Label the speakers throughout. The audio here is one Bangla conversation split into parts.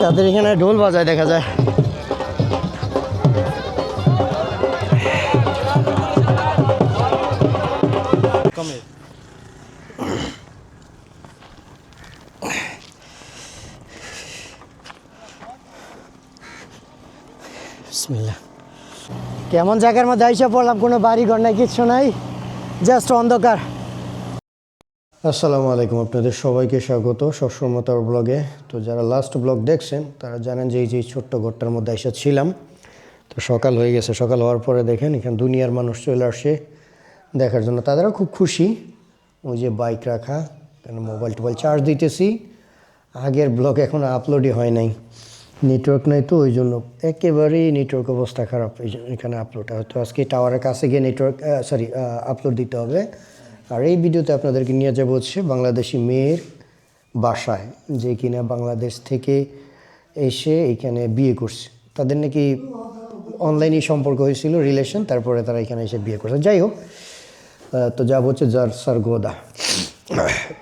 Speaker 1: তাদের এখানে ঢোল বাজায়, দেখা যায়। কেমন জায়গার মধ্যে আইসা পড়লাম, কোনো বাড়ি ঘর নাই, কিচ্ছু নাই জাস্ট অন্ধকার। আসসালামু আলাইকুম, আপনাদের সবাইকে স্বাগত সবসমতার ব্লগে। তো যারা লাস্ট ব্লগ দেখছেন, তারা জানেন যে এই যে ছোট্ট ঘরটার মধ্যে এসে ছিলাম। তো সকাল হয়ে গেছে, সকাল হওয়ার পরে দেখেন এখানে দুনিয়ার মানুষ চলে আসে দেখার জন্য। তাদেরও খুব খুশি। ওই যে বাইক রাখা, এখানে মোবাইল টোবাইল চার্জ দিতেছি। আগের ব্লগ এখন আপলোডই হয় নাই। নেটওয়ার্ক নাই তো, ওই জন্য একেবারেই নেটওয়ার্ক অবস্থা খারাপ। এখানে আপলোড হয় তো আজকে টাওয়ারের কাছে গিয়ে নেটওয়ার্ক সরি আপলোড দিতে হবে। আর এই ভিডিওতে আপনাদেরকে নিয়ে যাব হচ্ছে বাংলাদেশি মেয়ের বাসায়, যে কিনা বাংলাদেশ থেকে এসে এখানে বিয়ে করছে। তাদের নাকি অনলাইনে সম্পর্ক হয়েছিল রিলেশন তারপরে তারা এখানে এসে বিয়ে করছে। যাই হোক তো যাব হচ্ছে জার সার গোদা।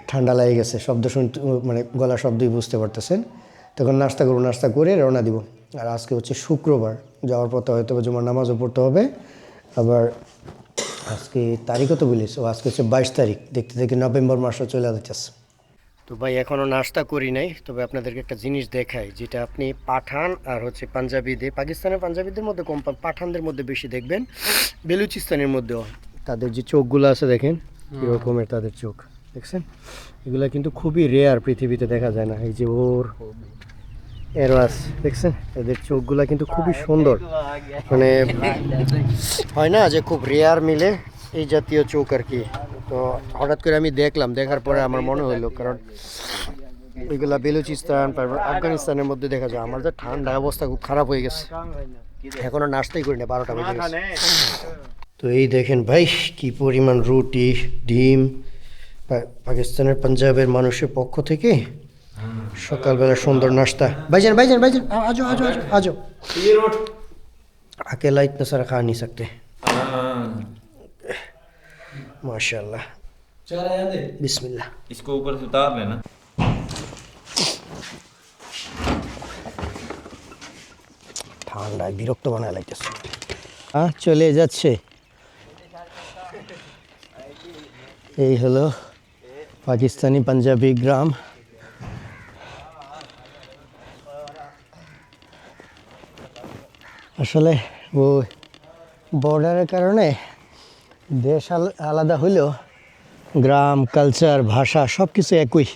Speaker 1: ঠান্ডা লেগে গেছে, শব্দ শুনতে মানে গলা শব্দই বুঝতে পারতেছেন। তখন নাস্তা করব, নাস্তা করে রওনা দিব। আর আজকে হচ্ছে শুক্রবার, যাওয়ার পথে হয়তো জুমার নামাজও পড়তে হবে। আবার আজকে তারিখও তো বলিস? ও আজকে হচ্ছে বাইশ তারিখ। দেখতে দেখতে নভেম্বর মাসও চলে যাচ্ছে তো ভাই এখনও নাস্তা করি নাই তবে আপনাদেরকে একটা জিনিস দেখাই যেটা আপনি পাঠান আর হচ্ছে পাঞ্জাবিদের পাকিস্তানের পাঞ্জাবিদের মধ্যে কম পাঠানদের মধ্যে বেশি দেখবেন বেলুচিস্তানের মধ্যেও। তাদের যে চোখগুলো আছে দেখেন এরকমের তাদের চোখ দেখছেন? এগুলা কিন্তু খুবই রেয়ার পৃথিবীতে দেখা যায় না এই যে ওর এরোয়াস দেখছেন? এদের চোখগুলা কিন্তু খুবই সুন্দর। মানে হয় না যে খুব রেয়ার মিলে এই জাতীয় চোখ আর কি? তো হঠাৎ করে আমি দেখলাম, দেখার পরে আমার মনে হলো, কারণ এগুলা বেলুচিস্তান আফগানিস্তানের মধ্যে দেখা যায়, আমার যে ঠান্ডা অবস্থা খুব খারাপ হয়ে গেছে। এখনও নাস্তাই করি না, বারোটা বেজে গেছে। তো এই দেখেন ভাই, কি পরিমাণ রুটি, ডিম পাকিস্তানের পাঞ্জাবের মানুষের পক্ষ থেকে সকালবেলা সুন্দর নাস্তা ভাইজান ভাইজান ভাইজান आ- आ जाओ आ जाओ आ जाओ
Speaker 2: ये रोट
Speaker 1: अकेला इतना सारा खा नहीं सकते माशाल्लाह
Speaker 2: चला याद है
Speaker 1: बिस्मिल्लाह
Speaker 2: इसको ऊपर से उतार लेना
Speaker 1: ঠান্ডায় বিরক্ত বানায় লাগতেছে হ্যাঁ চলে যাচ্ছে এই হলো পাকিস্তানি পাঞ্জাবি গ্রাম আসলে ও বর্ডারের কারণে দেশ আল- আলাদা হলেও গ্রাম কালচার ভাষা সব কিছু একই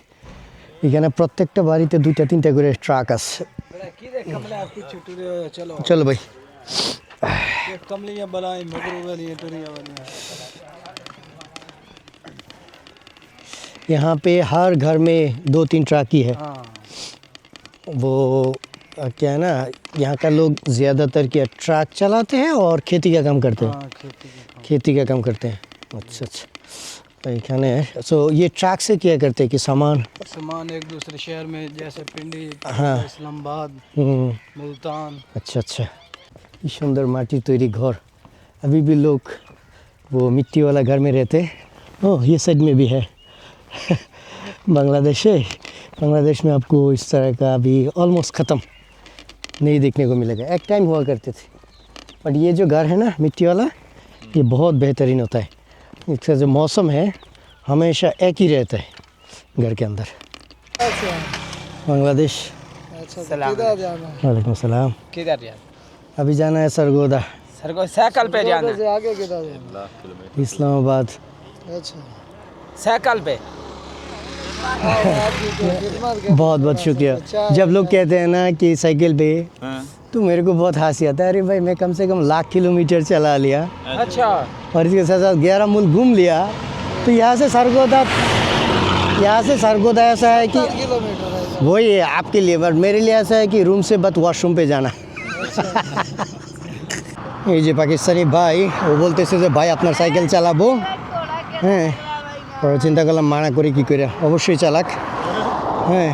Speaker 1: এখানে প্রত্যেকটা বাড়িতে দুইটা তিনটা করে ট্রাক আছে
Speaker 3: चलो
Speaker 1: চলো ভাই
Speaker 3: ये कमलियां बनाई मगरू वाली टुरिया वाली
Speaker 1: यहाँ पे हर घर में दो तीन ट्रक ही है
Speaker 3: हाँ
Speaker 1: वो अ, क्या है ना यहाँ का लोग ज़्यादातर क्या ट्रक चलाते हैं और खेती का काम करते हैं
Speaker 3: हाँ खेती के काम
Speaker 1: खेती का काम करते हैं अच्छा अच्छा तो এখানে सो ये ट्रक से क्या करते हैं कि सामान
Speaker 3: सामान एक दूसरे शहर में जैसे पिंडी
Speaker 1: हाँ।
Speaker 3: इस्लामाबाद
Speaker 1: हम्म,
Speaker 3: मुल्तान
Speaker 1: अच्छा अच्छा ये सुंदर माटी तैरी घर अभी भी लोग वो मिट्टी वाला घर में रहते हैं ओह ये साइड में भी है बांग्लादेश है बांग्लादेश में आपको इस तरह का अभी ऑलमोस्ट ख़त्म नहीं देखने को मिलेगा। एक टाइम हुआ करते थे। बट ये जो घर है ना मिट्टी वाला ये बहुत बेहतरीन होता है। इसका जो मौसम है हमेशा एक ही रहता है घर के अंदर। बांग्लादेश।
Speaker 3: अच्छा
Speaker 1: वालेकुम सलाम।
Speaker 4: किधर जाना?
Speaker 1: अभी जाना है सरगोदा।
Speaker 4: साइकिल पे जाना
Speaker 3: जाना
Speaker 1: इस्लामाबाद।
Speaker 3: अच्छा।
Speaker 4: साइकिल पे
Speaker 3: आपकी तो खिदमत कर
Speaker 1: बहुत बहुत शुक्रिया। जब लोग कहते हैं ना कि साइकिल पे तो मेरे को बहुत हँसी आता है। अरे भाई मैं कम से कम लाख किलोमीटर चला लिया।
Speaker 4: अच्छा।
Speaker 1: और इसके साथ साथ ग्यारह मूल घूम लिया। तो यहाँ से सरगोदा यहाँ से सरगोदा ऐसा है कि वही है आपके लिए बट मेरे लिए ऐसा है कि रूम से बस वॉशरूम पे जाना। ये जी पाकिस्तानी भाई वो बोलते थे भाई अपना साइकिल चलाबो। हैं। हाँ। পরে চিন্তা করলাম মানা করি কি করে অবশ্যই চালাক হ্যাঁ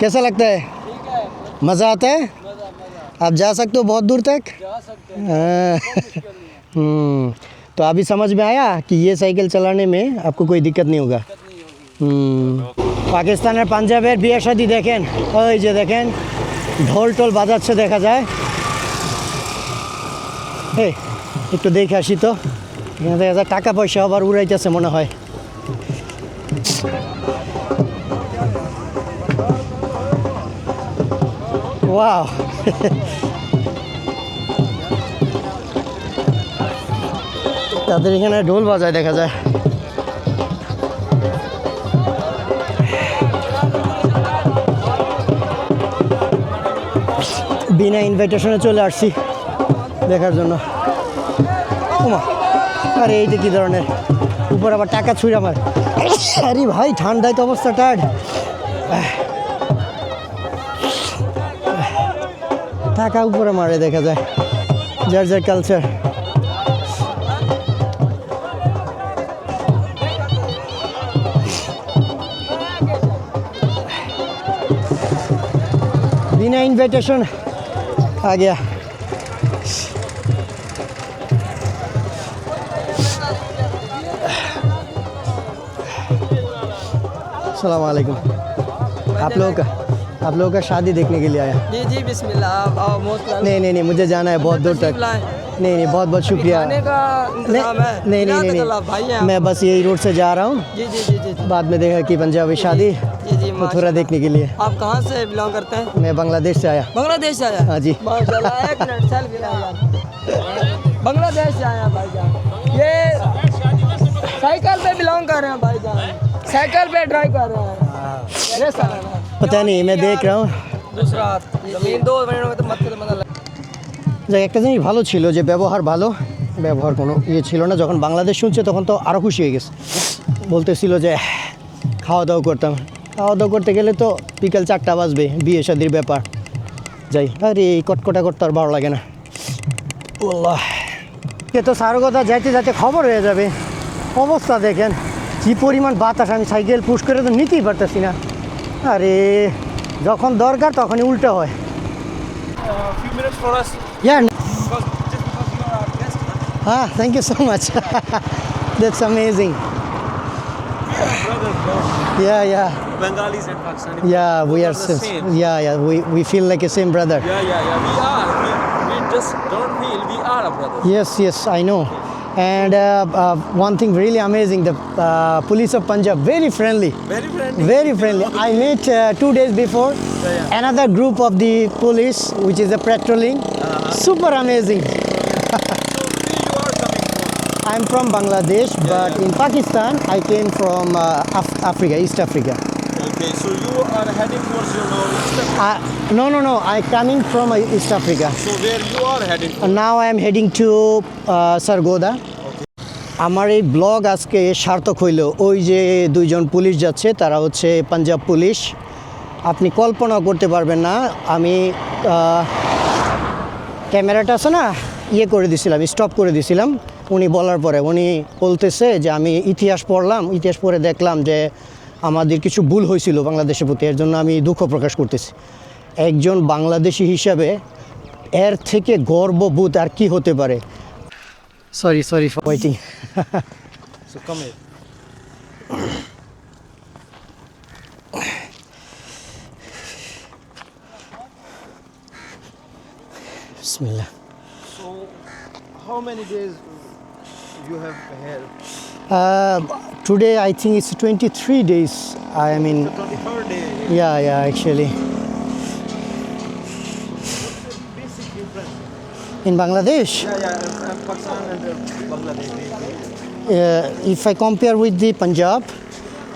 Speaker 1: कैसा लगता है मज़ा आता है आप जा सकते हो बहुत दूर तक हाँ। हम्म, तो अभी समझ में आया कि ये साइकिल चलाने में आपको कोई दिक्कत नहीं होगा হুম পাকিস্তানের পাঞ্জাবের বিয়ে শাদি দেখেন ওই যে দেখেন ঢোল টোল বাজাচ্ছে দেখা যায় এই একটু দেখে আসি তো এখানে দেখা যায় টাকা পয়সা আবার উড়াইতেছে মনে হয় ওয়াও তাদের এখানে ঢোল বাজায়, দেখা যায়। বিনা ইনভাইটেশনে চলে আসছি দেখার জন্য। আরে এইটা কী ধরনের? উপর আবার টাকা ছুঁড়ে আমার আরে ভাই ঠান্ডায় তো অবস্থা টায়ার্ড টাকা উপরে মারে দেখা যায় যার যার কালচার बिना इनविटेशन आ गया सलाम वालेकुम आप लोगों का आप लोगों का शादी देखने के लिए आया।
Speaker 5: जी जी बिस्मिल्लाह आओ मोस्ट
Speaker 1: नहीं नहीं नहीं मुझे जाना है बहुत दूर तक। नहीं नहीं बहुत बहुत शुक्रिया।
Speaker 5: का
Speaker 1: नहीं नहीं नहीं
Speaker 5: भाई
Speaker 1: मैं बस यही रोड से जा रहा हूँ।
Speaker 5: जी जी जी जी
Speaker 1: बाद में देखा कि पंजाबी शादी
Speaker 5: जी
Speaker 1: तो। देखने के लिए।
Speaker 5: आप कहाँ से बिलोंग करते हैं?
Speaker 1: मैं बांग्लादेश से आया।
Speaker 5: बांग्लादेश से आया?
Speaker 1: हाँ जी।
Speaker 5: बांग्लादेश से आया भाईजान ये साइकिल पे बिलोंग कर रहे हैं भाईजान साइकिल पे ड्राइव कर रहे हैं ये साला
Speaker 1: पता नहीं मैं देख रहा हूँ
Speaker 5: दूसरा जमीन दो मिनट में तो मत मतलब
Speaker 1: যাক একটা জিনিস ভালো ছিল যে ব্যবহার ভালো ব্যবহার কোনো ইয়ে ছিল না যখন বাংলাদেশ শুনছে তখন তো আরও খুশি হয়ে গেছে বলতেছিল যে খাওয়া দাওয়া করতাম খাওয়া দাওয়া করতে গেলে তো বিকেল চারটা বাজবে বিয়ে শাদির ব্যাপার যাই আরে এই কটকটা করতে আর ভালো লাগে না আল্লাহ এ তো সারো কথা যাইতে যাইতে খবর হয়ে যাবে অবস্থা দেখেন কি পরিমাণ বাতাস আমি সাইকেল পুশ করে তো নিতেই পারতেছি না আরে যখন দরকার তখনই উল্টো হয়
Speaker 2: few minutes for us.
Speaker 1: Yeah.
Speaker 2: Because, just because you are our guest, huh?
Speaker 1: Ah, thank you so much. That's amazing.
Speaker 2: brothers, bro.
Speaker 1: Yeah, yeah,
Speaker 2: Bengalis and Pakistanis.
Speaker 1: yeah. We
Speaker 2: both
Speaker 1: are
Speaker 2: the
Speaker 1: sim-
Speaker 2: same.
Speaker 1: Yeah, yeah. We, we feel like a same brother.
Speaker 2: Yeah, yeah, yeah. We are. We, we just don't feel we are a brothers.
Speaker 1: Yes, yes. I know. And uh, uh, one thing really amazing: the uh, police of Punjab very friendly.
Speaker 2: Very friendly.
Speaker 1: Very friendly. I met uh, two days before
Speaker 2: yeah.
Speaker 1: another group of the police, which is a patrolling.
Speaker 2: Uh-huh.
Speaker 1: Super amazing.
Speaker 2: So you are coming from?
Speaker 1: I'm from Bangladesh, but in Pakistan, I came from uh, Af- Africa, East Africa.
Speaker 2: Okay, so you are heading towards your know, East Africa.
Speaker 1: Uh, no, no, no. I coming from uh, East Africa.
Speaker 2: So where you are heading?
Speaker 1: And now I am heading to uh, Sargoda. আমার এই ব্লগ আজকে সার্থক হইল ওই যে দুইজন পুলিশ যাচ্ছে তারা হচ্ছে পাঞ্জাব পুলিশ আপনি কল্পনা করতে পারবেন না আমি ক্যামেরাটা আছে না ইয়ে করে দিছিলাম স্টপ করে দিছিলাম উনি বলার পরে উনি বলতেছে যে আমি ইতিহাস পড়লাম ইতিহাস পড়ে দেখলাম যে আমাদের কিছু ভুল হয়েছিল বাংলাদেশের প্রতি এর জন্য আমি দুঃখ প্রকাশ করতেছি একজন বাংলাদেশি হিসাবে এর থেকে গর্ববোধ আর কি হতে পারে সরি সরি ওয়েটিং. বিসমিল্লাহ
Speaker 2: So how many days you have here?
Speaker 1: Uh, today I think it's 23 days I am in
Speaker 2: 23rd day.
Speaker 1: yeah yeah actually in Bangladesh
Speaker 2: Yeah, yeah. Pakistan and uh, Bangladesh.
Speaker 1: uh, if I compare with the Punjab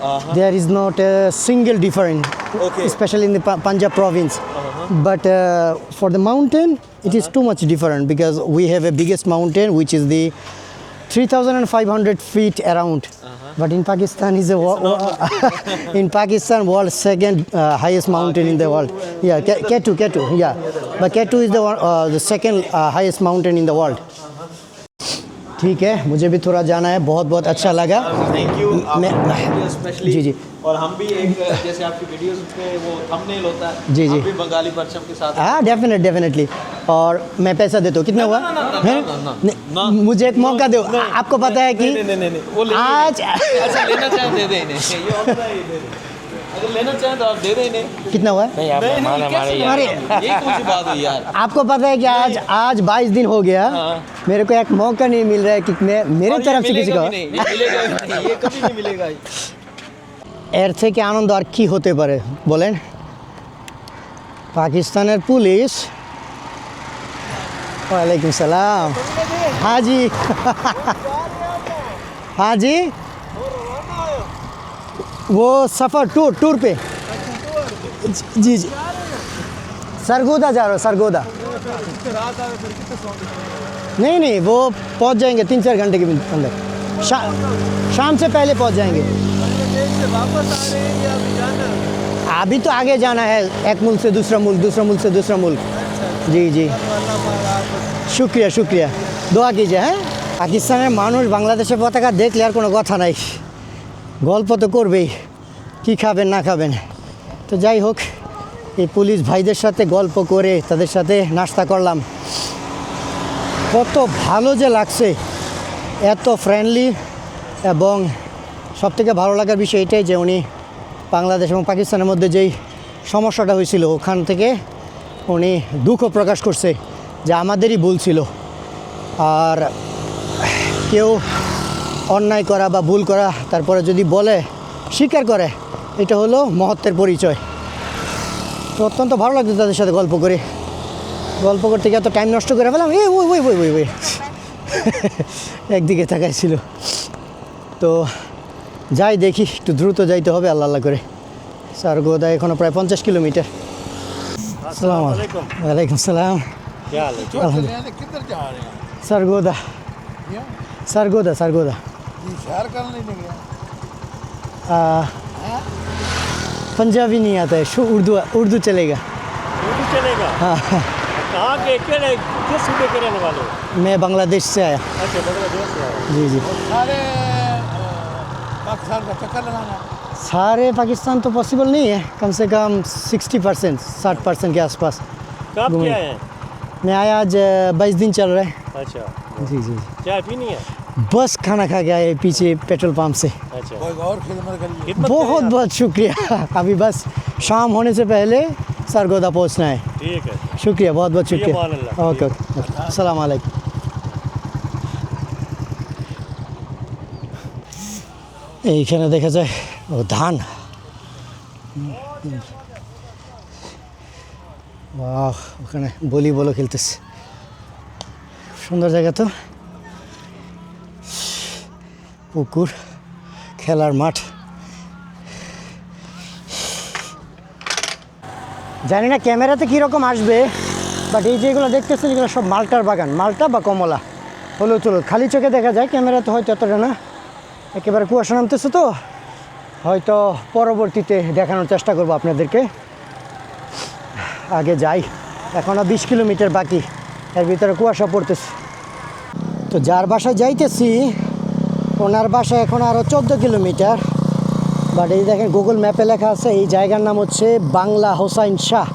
Speaker 2: Uh-huh.
Speaker 1: there is not a single difference
Speaker 2: Okay.
Speaker 1: especially in the Pa- Punjab province but uh, for the mountain it is too much different because we have a biggest mountain which is the 3500 feet around but in pakistan is a in pakistan world second uh, highest mountain in the world yeah K- k2 k2 yeah but k2 is the one, uh, the second uh, highest mountain in the world ठीक है मुझे भी थोड़ा जाना है बहुत बहुत अच्छा लगा
Speaker 2: थैंक यू स्पेशली
Speaker 1: जी, जी।
Speaker 2: और हम भी एक जैसे आपकी वीडियोस पे वो थंबनेल होता है
Speaker 1: जी, जी।
Speaker 2: बंगाली परचम के साथ
Speaker 1: हाँ डेफिनेट डेफिनेटली और मैं पैसा देता हूँ कितना हुआ
Speaker 2: ना, ना, ना,
Speaker 1: हैं?
Speaker 2: ना, ना,
Speaker 1: नहीं,
Speaker 2: ना।
Speaker 1: मुझे एक मौका दो आपको पता है कि
Speaker 2: नहीं नहीं नहीं नहीं वो लेंगे
Speaker 1: आज
Speaker 2: नहीं। अच्छा लेना चाहे दे दे इन्हें ये होता है ये दे दे
Speaker 3: अगर लेना चाहें तो आप दे दें इन्हें
Speaker 1: कितना हुआ है
Speaker 4: नहीं आप मेहमान हमारे यहाँ
Speaker 1: अरे
Speaker 3: ये कौन सी बात हुई यार
Speaker 1: आपको पता है कि आज आज 22 दिन हो गया मेरे को एक मौका नहीं मिल रहा है कितने मेरे
Speaker 3: और ये
Speaker 1: तरफ से किसी
Speaker 3: मिलेगा
Speaker 1: का
Speaker 3: भी नहीं ये मिलेगा भी नहीं ये कभी नहीं मिलेगा
Speaker 1: এর থেকে আনন্দ আর কি হতে পারে বলেন পাকিস্তানের পুলিশ वालेकुम सलाम। हाँ जी हाँ जी वो सफ़र टूर टूर पे। जी जी। सरगोदा जा रहा हूँ सरगोदा। नहीं नहीं वो पहुँच जाएँगे तीन चार घंटे के अंदर। शा, शाम से पहले पहुँच जाएँगे। अभी तो आगे जाना है एक मुल्क से दूसरा मुल्क दूसरा मुल्क से दूसरा मुल्क। जी जी। শুক্রিয়া শুক্রিয়া। দোয়া কি যে হ্যাঁ? পাকিস্তানের মানুষ বাংলাদেশের পতাকা দেখলে আর কোনো কথা নাই। গল্প তো করবেই, কি খাবেন, না খাবেন। তো যাই হোক, এই পুলিশ ভাইদের সাথে গল্প করে তাদের সাথে নাস্তা করলাম। কত ভালো যে লাগছে, এত ফ্রেন্ডলি এবং সবথেকে ভালো লাগার বিষয় এটাই যে উনি বাংলাদেশ এবং পাকিস্তানের মধ্যে যেই সমস্যাটা হয়েছিল, ওখান থেকে উনি দুঃখ প্রকাশ করছে। যে আমাদেরই ভুল ছিল। আর কেউ অন্যায় করা বা ভুল করা তারপরে যদি বলে, স্বীকার করে, এটা হলো মহত্বের পরিচয়। তো অত্যন্ত ভালো লাগতো তাদের সাথে গল্প করে। গল্প করতে গিয়ে এত টাইম নষ্ট করে ফেলাম এই, ওই ওই ওই ওই ওই। একদিকে তাকাইছিল তো যাই দেখি, একটু দ্রুত যাইতে হবে আল্লাহ আল্লাহ করে। স্যার সারগোদা এখনও প্রায় পঞ্চাশ কিলোমিটার। আসসালামু আলাইকুম। पंजाबी नहीं आता है उर्दू उर्दू चलेगा।
Speaker 6: उर्दू चलेगा?
Speaker 1: हाँ।
Speaker 6: कहाँ के किस किस सूबे के रहने वाले
Speaker 1: मैं बांग्लादेश से आया।
Speaker 6: अच्छा बांग्लादेश से आया।
Speaker 1: जी जी।
Speaker 3: सारे पाकिस्तान का चक्कर लगाना?
Speaker 1: सारे पाकिस्तान तो पॉसिबल नहीं है। कम से कम 60 परसेंट साठ परसेंट के आसपास
Speaker 6: कब क्या है?
Speaker 1: मैं आया आज बाईस दिन चल रहा है
Speaker 6: अच्छा
Speaker 1: जी जी
Speaker 6: चाय पीनी है
Speaker 1: बस खाना खा के आए पीछे पेट्रोल पंप से
Speaker 6: अच्छा
Speaker 3: कोई और खिदमत करिए
Speaker 6: खिदमत
Speaker 1: बहुत
Speaker 6: करें
Speaker 1: बहुत शुक्रिया अभी बस शाम होने से पहले सरगोदा पहुंचना है
Speaker 6: आप। ठीक है
Speaker 1: शुक्रिया बहुत बहुत
Speaker 6: ये
Speaker 1: शुक्रिया
Speaker 6: मान अल्लाह।
Speaker 1: ओके ओके अस्सलाम वालेकुम এইখানে দেখা যায় ও ধান বাহ, ওখানে বলি বলো খেলতেছে। সুন্দর জায়গা তো। পুকুর, খেলার মাঠ। জানি না ক্যামেরাতে কীরকম আসবে বাট এই যেগুলো দেখতেছেন, এগুলো সব মালটার বাগান। মালটা বা কমলা? হলো চলো, খালি চোখে দেখা যায়, ক্যামেরাতে হয়তো এতটা না। একেবারে কুয়াশা নামতেছে তো। হয়তো পরবর্তীতে দেখানোর চেষ্টা করব আপনাদেরকে। আগে যাই। এখনও বিশ কিলোমিটার বাকি। এর ভিতরে কুয়াশা পড়তেছে। তো যার বাসায় যাইতেছি, ওনার বাসা এখন আরও চোদ্দ কিলোমিটার। বাট এই দেখেন গুগল ম্যাপে লেখা আছে, এই জায়গার নাম হচ্ছে বাংলা হোসাইন শাহ।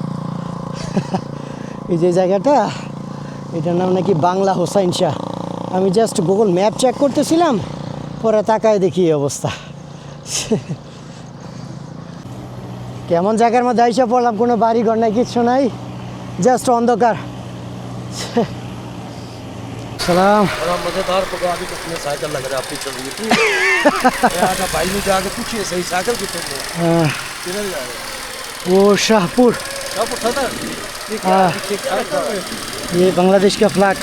Speaker 1: এই যে জায়গাটা, এটার নাম নাকি বাংলা হোসাইন শাহ। আমি জাস্ট গুগল ম্যাপ চেক করতেছিলাম, পরে তাকায় দেখি এই অবস্থা। কেমন জায়গার মধ্যে আইসা পড়লাম কোনো বাড়ি ঘর নাই কিচ্ছু নাই জাস্ট অন্ধকার সালাম
Speaker 2: बड़ा मजेदार पका अभी तो अपने साइकिल लग रहा है आपकी चल रही है यार भाई ने जाके पूछिए सही साइकिल कितने में है?
Speaker 1: আহ,
Speaker 2: किधर जा रहे हैं
Speaker 1: वो शाहपुर
Speaker 2: सब उठा था ये क्या
Speaker 1: हाँ।
Speaker 2: पीछे क्या कर रहे हैं?
Speaker 1: ये बांग्लादेश का फ्लैग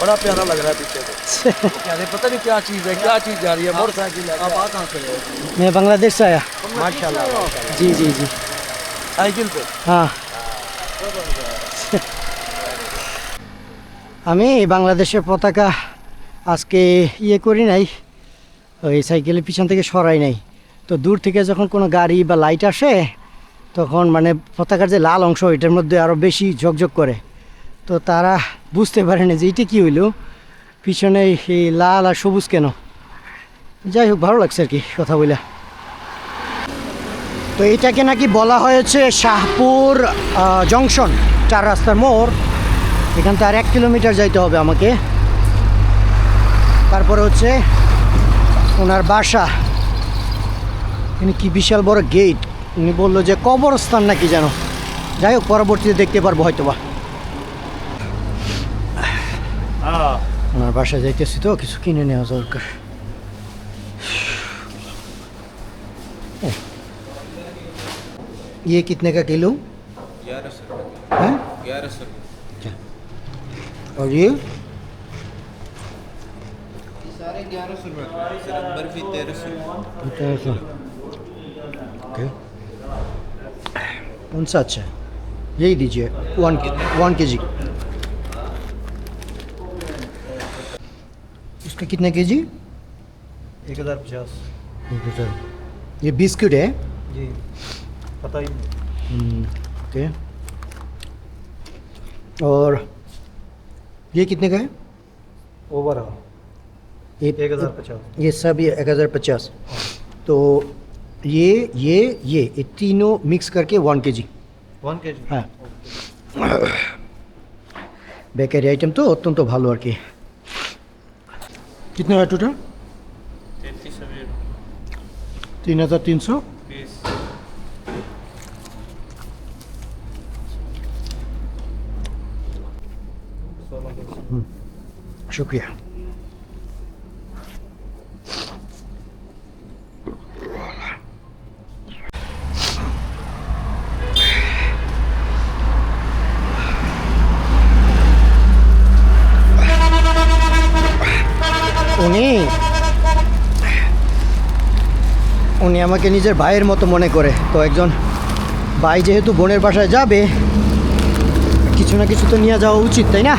Speaker 2: बड़ा प्यारा लग रहा है पीछे से क्या नहीं पता नहीं क्या चीज़ है क्या चीज़ जा रही है मोटरसाइकिल आप आ कहाँ से रहे हो
Speaker 1: मैं बांग्लादेश से आया
Speaker 2: माशाल्लाह
Speaker 1: जी जी जी
Speaker 2: साइकिल पे
Speaker 1: হ্যাঁ আমি বাংলাদেশের পতাকা আজকে ইয়ে করি নাই ওই সাইকেলের পিছন থেকে সরাই নাই তো দূর থেকে যখন কোনো গাড়ি বা লাইট আসে তখন মানে পতাকার যে লাল অংশ এটার মধ্যে আরও বেশি ঝকঝক করে তো তারা বুঝতে পারে না যে এটা কী হইলো পিছনে এই লাল আর সবুজ কেন? যাই হোক, ভালো লাগছে আর কি কথা বলে তো এটাকে নাকি বলা হয়েছে শাহপুর জংশন, চার রাস্তার মোড়। এখান থেকে আর এক কিলোমিটার যাইতে হবে আমাকে। তারপরে হচ্ছে ওনার বাসা। এখানে কি বিশাল বড় গেট? উনি বলল যে কবরস্থান নাকি যেন। যাই হোক, পরবর্তীতে দেখতে পারব হয়তো বা ওনার বাসায় যাইতেছি তো কিছু কিনে নেওয়া দরকার ये कितने का किलो
Speaker 7: ग्यारह सौ रुपये
Speaker 1: है
Speaker 7: ग्यारह सौ रुपये
Speaker 1: और ये
Speaker 7: सारे ग्यारह सौ रुपये सिर्फ बर्फी तेरह सौ रुपये
Speaker 1: तेरह सौ ओके कौन सा अच्छा है यही दीजिए वन वन के जी इसका कितने के जी
Speaker 3: एक हज़ार पचास
Speaker 1: ये बिस्किट है
Speaker 3: जी पता ही नहीं
Speaker 1: हम्म, ओके और ये कितने का है
Speaker 3: ओवर हाँ
Speaker 1: ये
Speaker 3: एक हज़ार पचास
Speaker 1: ये सब ये एक हज़ार पचास तो ये ये ये ये तीनों मिक्स करके वन के जी
Speaker 3: वन के जी
Speaker 1: হ্যাঁ বেকারি আইটেম তো অত্যন্ত ভালো আর কি कितने है टोटल तीन हज़ार तीन सौ? शुक्रिया। উনি? উনি আমাকে নিজের ভাইয়ের মতো মনে করে। তো একজন ভাই যেহেতু বোনের বাসায় যাবে, কিছু না কিছু তো নিয়ে যাওয়া উচিত, তাই না?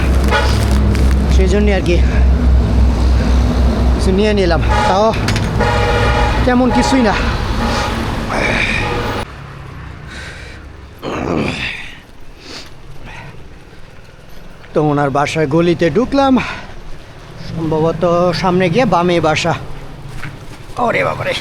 Speaker 1: সেই জন্যই আর কি কিছু নিয়ে নিলাম। তাও তেমন কিছুই না। তো ওনার বাসায় গলিতে ঢুকলাম। সম্ভবত সামনে গিয়ে বামে বাসা। ওরে বাবারে।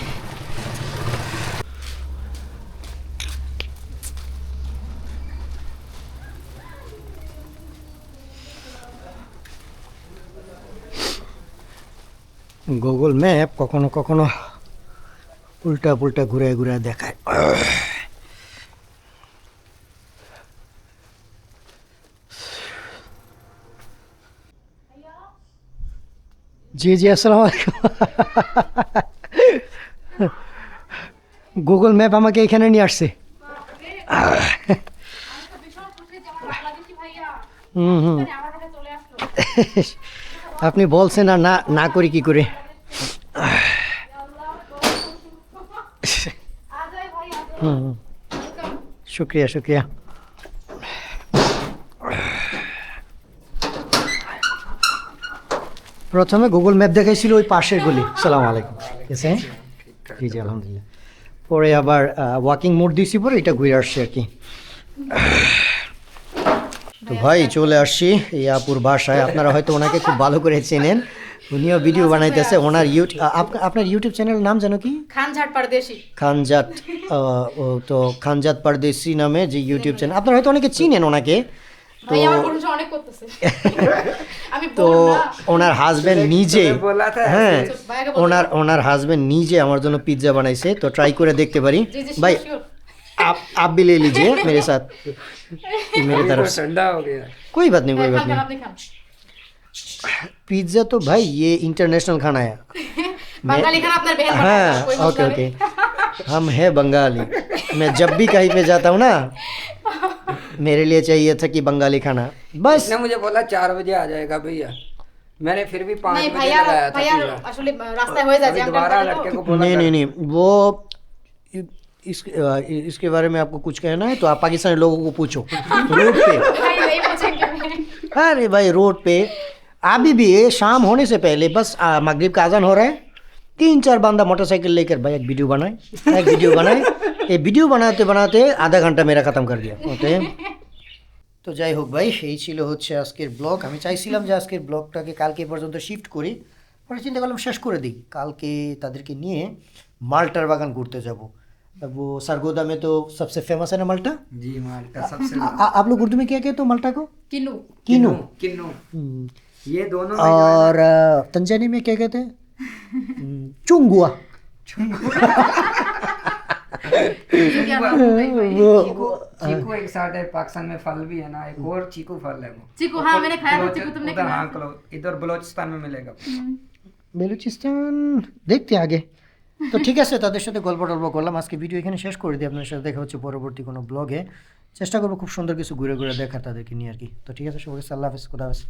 Speaker 1: গুগল ম্যাপ কখনো কখনো উল্টা পুল্টা ঘুরে ঘুরে দেখায়। জি জি, আসসালামু আলাইকুম। গুগল ম্যাপ আমাকে এখানে নিয়ে আসছে। হুম হুম। আপনি বলছেন আর না না করি কি করে? হুম হুম। শুক্রিয়া শুক্রিয়া। প্রথমে গুগল ম্যাপ দেখাইছিল ওই পাশের গলি। সালাম আলাইকুম। কেসে জি জি আলহামদুলিল্লাহ। পরে আবার ওয়াকিং মোড দিয়েছি পরে এটা ঘুরে আসছে আর কি। তো ভাই চলে আসছি এই আপুর বাসায়। আপনারা হয়তো ওনাকে খুব ভালো করে চেনেন। উনিও ভিডিও বানাইতেছে ওনার ইউটিউব আপনার ইউটিউব চ্যানেলের নাম জানো কি?
Speaker 8: খান ঝাট পারদেশি
Speaker 1: ও তো খানজাত পারদেশি নামে যে ইউটিউব চ্যানেল। আপনারা হয়তো অনেকে চিনেন ওনাকে।
Speaker 8: ভাই আমার প্রশংসা অনেক করতেছে আমি
Speaker 1: তো
Speaker 8: বোন না
Speaker 1: ওনার হাজবেন্ড নিজে হ্যাঁ
Speaker 8: ভাইয়াকে বলতে-
Speaker 1: ওনার ওনার হাজবেন্ড নিজে আমার জন্য পিৎজা বানাইছে তো ট্রাই করে দেখতে পারি
Speaker 8: জি জি
Speaker 1: भाई
Speaker 8: sure, sure.
Speaker 1: आप आप भी ले लीजिए मेरे साथ मेरी तरफ से कोई बात नहीं कोई बात
Speaker 8: খান খান,
Speaker 1: नहीं
Speaker 8: আপনি খান
Speaker 1: पिज्ज़ा तो भाई ये इंटरनेशनल खाना है
Speaker 8: বাঙালি খান আপনার বেহেন
Speaker 1: हाँ ओके ओके हम है बंगाली मैं जब भी कहीं पे जाता हूँ ना मेरे लिए चाहिए था कि बंगाली खाना। बस।
Speaker 9: ने मुझे बोला चार बजे आ जाएगा भैया। मैंने फिर भी पाँच
Speaker 8: नहीं भैया
Speaker 9: भैया
Speaker 8: रास्ता
Speaker 9: दोबारा
Speaker 1: नहीं नहीं नहीं वो इस इसके बारे में आपको कुछ कहना है तो आप पाकिस्तानी लोगों को पूछो। रोड पे। अरे भाई रोड पे। अभी भी शाम होने से पहले बस मगरिब का आज़ान हो रहा है। तीन चार बंदा मोटरसाइकिल लेकर भाई एक वीडियो बनाए एक वीडियो बनाए। ये वीडियो बनाते बनाते आधा घंटा मेरा ख़त्म कर दिया ओके তো যাই হোক ভাই এই ছিল হচ্ছে আজকের ব্লগ আমি চাইছিলাম যে আজকের ব্লগটাকে কালকে পর্যন্ত শিফট করি পরে চিন্তা করলাম শেষ করে দিই কালকে তাদেরকে নিয়ে মালটার বাগান ঘুরতে যাব वो सरगोदा में तो सबसे फेमस है ना माल्टा
Speaker 9: जी माल्टा सबसे
Speaker 1: आ- आ- आप लोग उर्दू में क्या कहते हो माल्टा को
Speaker 8: কিনু
Speaker 1: कीनू
Speaker 9: किन्नू
Speaker 1: हम्म,
Speaker 9: ये दोनों में जो है
Speaker 1: और अ, तंजानी में क्या कहते हैं हम्म, चुंगुआ
Speaker 5: चीकू चीकू एक साथ है पाकिस्तान में फल भी है ना एक और चीकू फल है वो
Speaker 8: चीकू हाँ मैंने खाया था
Speaker 5: बलोच-
Speaker 8: चीकू तुमने
Speaker 5: उधर
Speaker 8: खिलाया
Speaker 5: हाँ कलो इधर बलोचिस्तान में मिलेगा
Speaker 1: বেলুচিস্তান দেখতে আগে তো ঠিক আছে তাদের সাথে গল্প টল্প করলাম আজকে ভিডিও এখানে শেষ করে দিই আপনাদের সাথে দেখা হচ্ছে পরবর্তী কোনো ব্লগে চেষ্টা করবো খুব সুন্দর কিছু ঘুরে ঘুরে দেখার তাদেরকে নিয়ে আর কি তো ঠিক আছে সবাই আল্লাহ হাফিজ খুদা হাফিজ